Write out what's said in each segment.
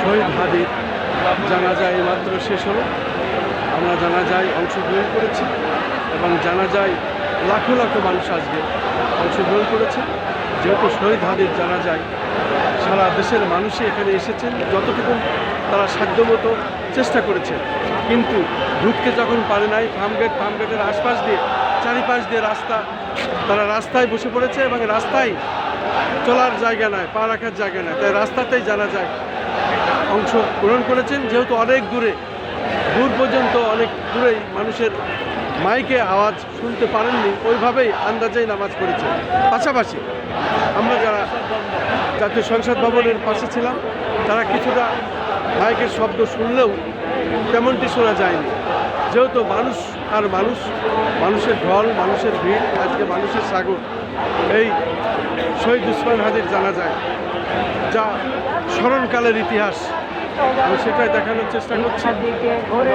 শহীদ হাদির জানা যায় মাত্র শেষ হলো। আমরা জানা যায় অংশগ্রহণ করেছি এবং জানা যায় লাখো লাখো মানুষ আজকে অংশগ্রহণ করেছে। যেহেতু শহীদ হাদির জানা যায়, সারা দেশের মানুষই এখানে এসেছেন, যতটুকু তারা সাধ্যমতো চেষ্টা করেছে। কিন্তু ঢুকতে যখন পারে নাই ফার্মগেট ফার্মগেটের আশপাশ দিয়ে, চারিপাশ দিয়ে রাস্তা, তারা রাস্তায় বসে পড়েছে এবং রাস্তায় চলার জায়গা নয় পা রাখার জায়গা নয় তাই রাস্তাতেই জানা যায় অংশ গ্রহণ করেছেন, যেহেতু অনেক দূরে, দূর পর্যন্ত অনেক দূরেই মানুষের মাইকে আওয়াজ শুনতে পারেননি, ওইভাবেই আন্দাজেই নামাজ পড়েছে। পাশাপাশি আমরা যারা জাতীয় সংসদ ভবনের পাশে ছিলাম, তারা কিছুটা মাইকের শব্দ শুনলেও তেমনটি শোনা যায়নি। যেহেতু মানুষ আর মানুষ, মানুষের ঢল, মানুষের ভিড়, আজকে মানুষের সাগর, এই শহীদ উসমান হাজির জানা যায় যা স্মরণকালের ইতিহাস। আমি সেটাই দেখানোর চেষ্টা করছি। হাদিকে ঘরে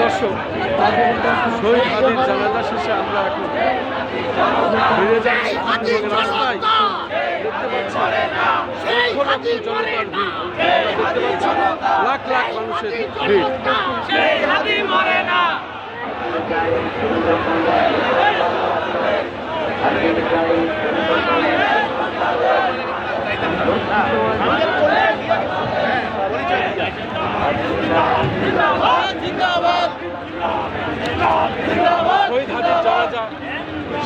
দর্শক শহীদ হাদির জানাজা শেষে আমরা এখন ফিরে যাচ্ছি। লাখ লাখ মানুষের ভিড়।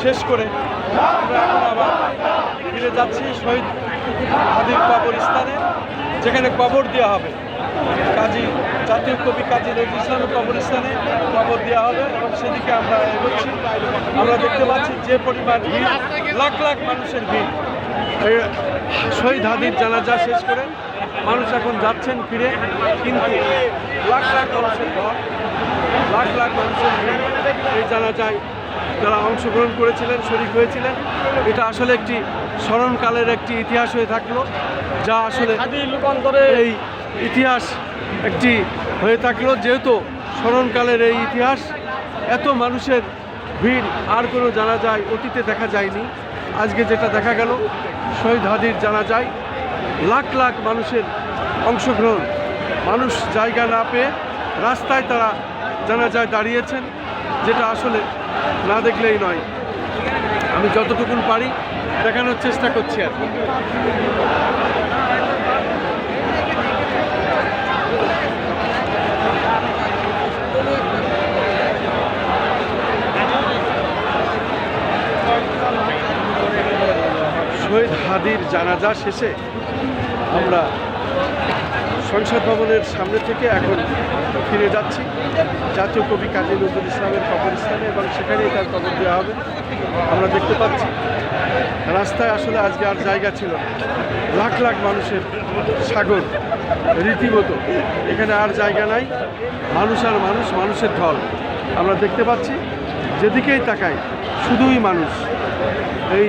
শেষ করে আমরা আবার ফিরে যাচ্ছি শহীদ হাদির কবরস্থানে যেখানে কবর দেওয়া হবে। কাজী, জাতীয় কবি কাজী নজরুল ইসলামের কবরস্থানে কবর দেওয়া হবে এবং সেদিকে আমরা এগোচ্ছি। আমরা দেখতে পাচ্ছি যে পরিমাণ ভিড়, লাখ লাখ মানুষের ভিড়। শহীদ হাদির জানাজা শেষ করে মানুষ এখন যাচ্ছেন ফিরে কিন্তু লাখ লাখ মানুষের ঘর লাখ লাখ মানুষের এই জানাজায় যারা অংশগ্রহণ করেছিলেন শরিক হয়েছিলেন। এটা আসলে একটি স্মরণকালের একটি ইতিহাস হয়ে থাকল যা আসলে এই ইতিহাস একটি হয়ে থাকল। যেহেতু স্মরণকালের এই ইতিহাস এত মানুষের ভিড় আর কোনো জানা যায় অতীতে দেখা যায়নি। আজকে যেটা দেখা গেল শহীদ হাদির জানা যায়, লাখ লাখ মানুষের অংশগ্রহণ। মানুষ জায়গা না পেয়ে রাস্তায় তারা জানা যায় দাঁড়িয়েছেন, যেটা আসলে না দেখলেই নয়। আমি যতটুকুন পারি দেখানোর চেষ্টা করছি আর কি। শহীদ হাদির জানাজা শেষে আমরা সংসদ ভবনের সামনে থেকে এখন ফিরে যাচ্ছি। জাতীয় কবি কাজী নজরুল ইসলামের কবরস্থানে এবং সেখানেই তার কবর দেওয়া হবে। আমরা দেখতে পাচ্ছি, রাস্তায় আসলে আজকে আর জায়গা ছিল লাখ লাখ মানুষের সাগর রীতিমতো, এখানে আর জায়গা নাই। মানুষ আর মানুষ, মানুষের ঢল। আমরা দেখতে পাচ্ছি, যেদিকেই তাকাই, শুধুই মানুষ। এই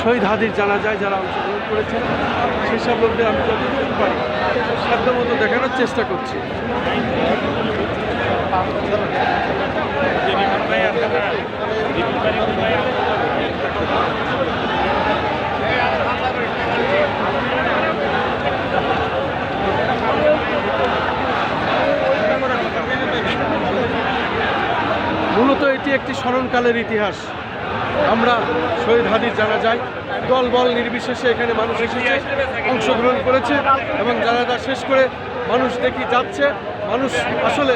শহীদ হাদির জানা যায় যারা অংশগ্রহণ করেছেন, সেই সব লোকদের আমি যতটুকু পারি সাধ্য মতো দেখানোর চেষ্টা করছি। মূলত এটি একটি স্মরণকালের ইতিহাস। আমরা শহীদ হাদির জানা যায় দল বল নির্বিশেষে এখানে মানুষ এসেছে, অংশগ্রহণ করেছে এবং জানাজা শেষ করে মানুষ দেখি যাচ্ছে। মানুষ আসলে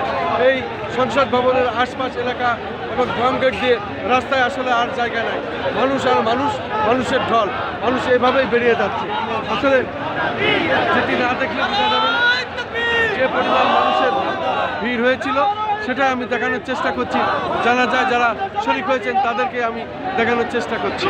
এই সংসদ ভবনের আশপাশ এলাকা এবং ড্রামগেট দিয়ে রাস্তায় আসলে আর জায়গা নাই। মানুষ আর মানুষ, মানুষের ঢল। মানুষ এভাবেই বেরিয়ে যাচ্ছে। আসলে যেটি না দেখলে যে পরিমাণ মানুষের ভিড় হয়েছিল সেটা আমি দেখানোর চেষ্টা করছি। জানা যায় যারা শরিক হয়েছেন, তাদেরকে আমি দেখানোর চেষ্টা করছি।